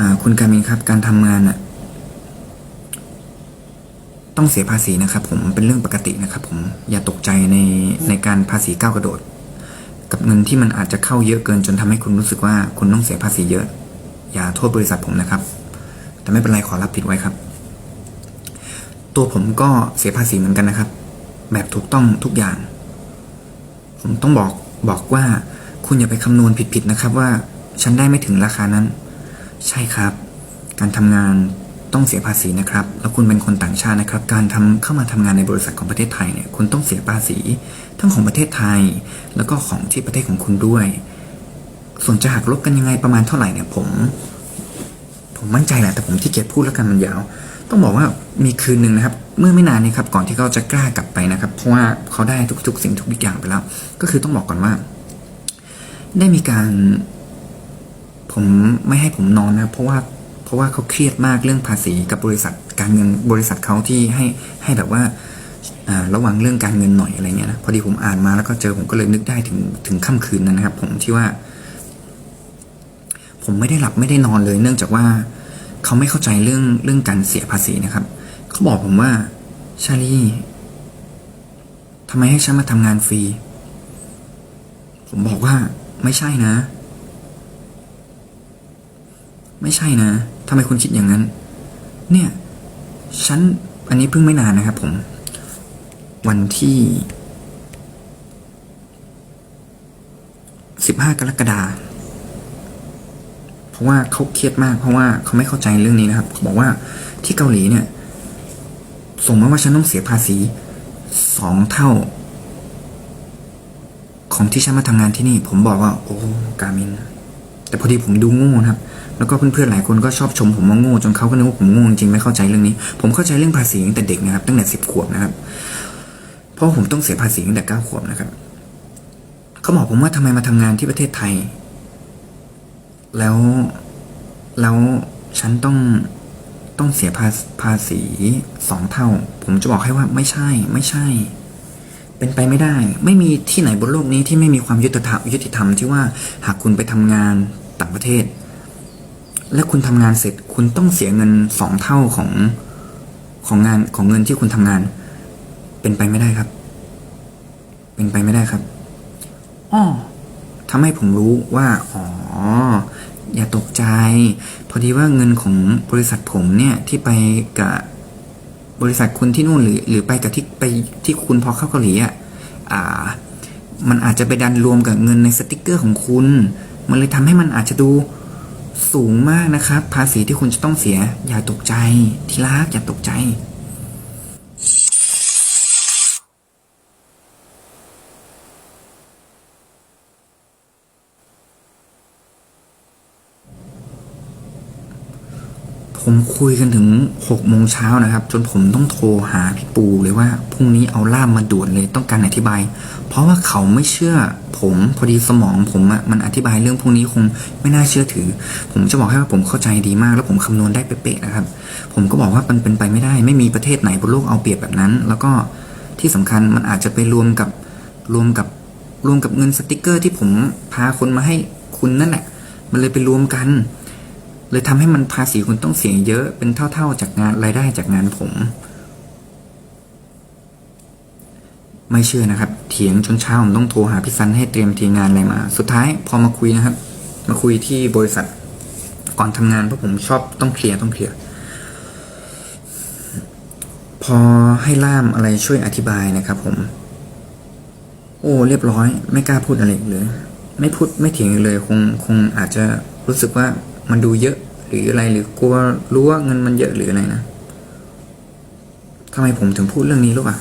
่าคุณการมินครับ การทำงานอะต้องเสียภาษีนะครับ ผมเป็นเรื่องปกตินะครับ ผมอย่าตกใจในในการภาษีก้าวกระโดด กับเงินที่มันอาจจะเข้าเยอะเกินจนทำให้คุณรู้สึกว่าคุณต้องเสียภาษีเยอะ อย่าโทษบริษัทผมนะครับ แต่ไม่เป็นไรขอรับผิดไว้ครับ ตัวผมก็เสียภาษีเหมือนกันนะครับ แบบถูกต้องทุกอย่าง ผมต้องบอกบอกว่าคุณอย่าไปคำนวณผิดๆนะครับ ว่าฉันได้ไม่ถึงราคานั้น ใช่ครับ การทำงานต้องเสียภาษีนะครับ แล้วคุณเป็นคนต่างชาตินะครับ การทำเข้ามาทำงานในบริษัทของประเทศไทยเนี่ย คุณต้องเสียภาษี ทั้งของประเทศไทย แล้วก็ของที่ประเทศของคุณด้วย ส่วนจะหักลบกันยังไงประมาณเท่าไหร่เนี่ยผม ผมมั่นใจแหละแต่ผมที่เกียจพูดแล้วกันมันยาว ต้องบอกว่ามีคืนหนึ่งนะครับ เมื่อไม่นานนี้ครับก่อนที่เขาจะกล้ากลับไปนะครับ เพราะว่าเขาได้ทุกๆ สิ่งทุกอย่างไปแล้ว ก็คือต้องบอกก่อนว่า ได้มีการ ผมไม่ให้ผมนอนนะเพราะว่าเพราะว่าเขาเครียดมากเรื่องภาษีกับบริษัทการเงินบริษัทเขาที่ให้ให้แบบว่าระวังเรื่องการเงินหน่อยอะไรเงี้ยนะพอดีผมอ่านมาแล้วก็เจอผมก็เลยนึกได้ถึงถึงค่ำคืนนั้นนะครับ ผมที่ว่า ผมไม่ได้หลับไม่ได้นอนเลย เนื่องจากว่าเขาไม่เข้าใจเรื่องเรื่องการเสียภาษีนะครับเขาบอกผมว่าชาลีทำไมให้ฉันมาทำงานฟรี ผมบอกว่าไม่ใช่นะ ไม่ใช่นะทำไมคุณคิดอย่างนั้น เนี่ย ฉัน อันนี้เพิ่งไม่นานนะครับผม วันที่สิบห้ากรกฎาคมเพราะว่าเขาเครียดมาก เพราะว่าเขาไม่เข้าใจเรื่องนี้นะครับเขาบอกว่าที่เกาหลีเนี่ย ส่งมาว่าฉันต้องเสียภาษีสองเท่า ของที่ฉันมาทำงานที่นี่ ผมบอกว่า โอ้กามิน แต่พอดีผมดูโง่นะครับ แล้วก็เพื่อนๆหลายคนก็ชอบชมผมว่าโง่จนเขาก็นึกว่าผมโง่จริงไม่เข้าใจเรื่องนี้ ผมเข้าใจเรื่องภาษีตั้งแต่เด็กนะครับ ตั้งแต่สิบขวบนะครับ เพราะผมต้องเสียภาษีตั้งแต่เก้าขวบนะครับ เขาบอกผมว่าทำไมมาทำงานที่ประเทศไทย แล้วแล้วฉันต้องต้องเสียภาภาษีสองเท่า ผมจะบอกให้ว่าไม่ใช่ไม่ใช่ เป็นไปไม่ได้ ไม่มีที่ไหนบนโลกนี้ที่ไม่มีความยุติธรรมยุติธรรมที่ว่าหากคุณไปทำงานต่างประเทศ และคุณทำงานเสร็จคุณต้องเสียเงินสองเท่าของของงานของเงินที่คุณทำงาน เป็นไปไม่ได้ครับ เป็นไปไม่ได้ครับอ้อทำให้ผมรู้ว่าอ๋ออย่าตกใจ พอดีว่าเงินของบริษัทผมเนี่ยที่ไปกับ บริษัทคุณที่นู่นหรือหรือไปกับที่ไปที่คุณพอเข้าเกาหลีอะอ่า มันอาจจะไปดันรวมกับเงินในสติกเกอร์ของคุณ มันเลยทำให้มันอาจจะดูสูงมากนะครับ ภาษีที่คุณจะต้องเสียอย่าตกใจที่รักอย่าตกใจ ผมคุยกันถึงหกโมงเช้านะครับ จนผมต้องโทรหาพี่ปูเลยว่าพรุ่งนี้เอาล่ามมาด่วนเลยต้องการอธิบาย เพราะว่าเขาไม่เชื่อผมพอดีสมองผมอะมันอธิบายเรื่องพวกนี้คงไม่น่าเชื่อถือ ผมจะบอกให้ว่าผมเข้าใจดีมาก แล้วผมคำนวณได้เป๊ะๆนะครับ ผมก็บอกว่ามันเป็นไปไม่ได้ ไม่มีประเทศไหนบนโลกเอาเปรียบแบบนั้น แล้วก็ที่สำคัญมันอาจจะไปรวมกับรวมกับรวมกับเงินสติกเกอร์ที่ผมพาคนมาให้คุณนั่นแหละ มันเลยไปรวมกัน เลยทำให้มันภาษีคุณต้องเสียเยอะเป็นเท่า ๆจากงานรายได้จากงานผม ไม่เชื่อนะครับ เถียงจนเช้าผมต้องโทรหาพี่ซันให้เตรียมทีมงานอะไรมา สุดท้ายพอมาคุยนะครับ มาคุยที่บริษัทก่อนทำงานเพราะผมชอบต้องเคลียร์ต้องเคลียร์พอให้ล่ามอะไรช่วยอธิบายนะครับผม โอ้ เรียบร้อย ไม่กล้าพูดอะไรเลย ไม่พูดไม่เถียงเลย คงคงอาจจะรู้สึกว่า มันดูเยอะหรืออะไรหรือกลัวรู้ว่าเงินมันเยอะหรืออะไรนะทำไมผมถึงพูดเรื่องนี้รู้ป่ะ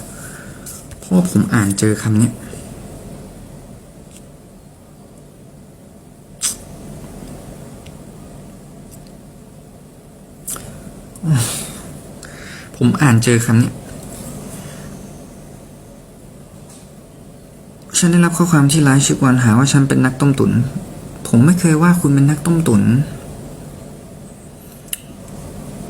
เพราะผมอ่านเจอคำเนี้ยผมอ่านเจอคำเนี้ยฉันได้รับข้อความที่ไลฟ์ชิกวันหาว่าฉันเป็นนักต้มตุนผมไม่เคยว่าคุณเป็นนักต้มตุน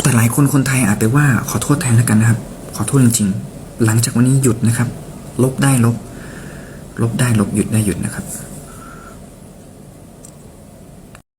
แต่หลายคนคนไทยอาจไปว่าขอโทษแทนแล้วกันนะครับ ขอโทษจริง ๆ หลังจากวันนี้หยุดนะครับ ลบได้ลบ ลบได้ลบหยุดได้หยุดนะครับ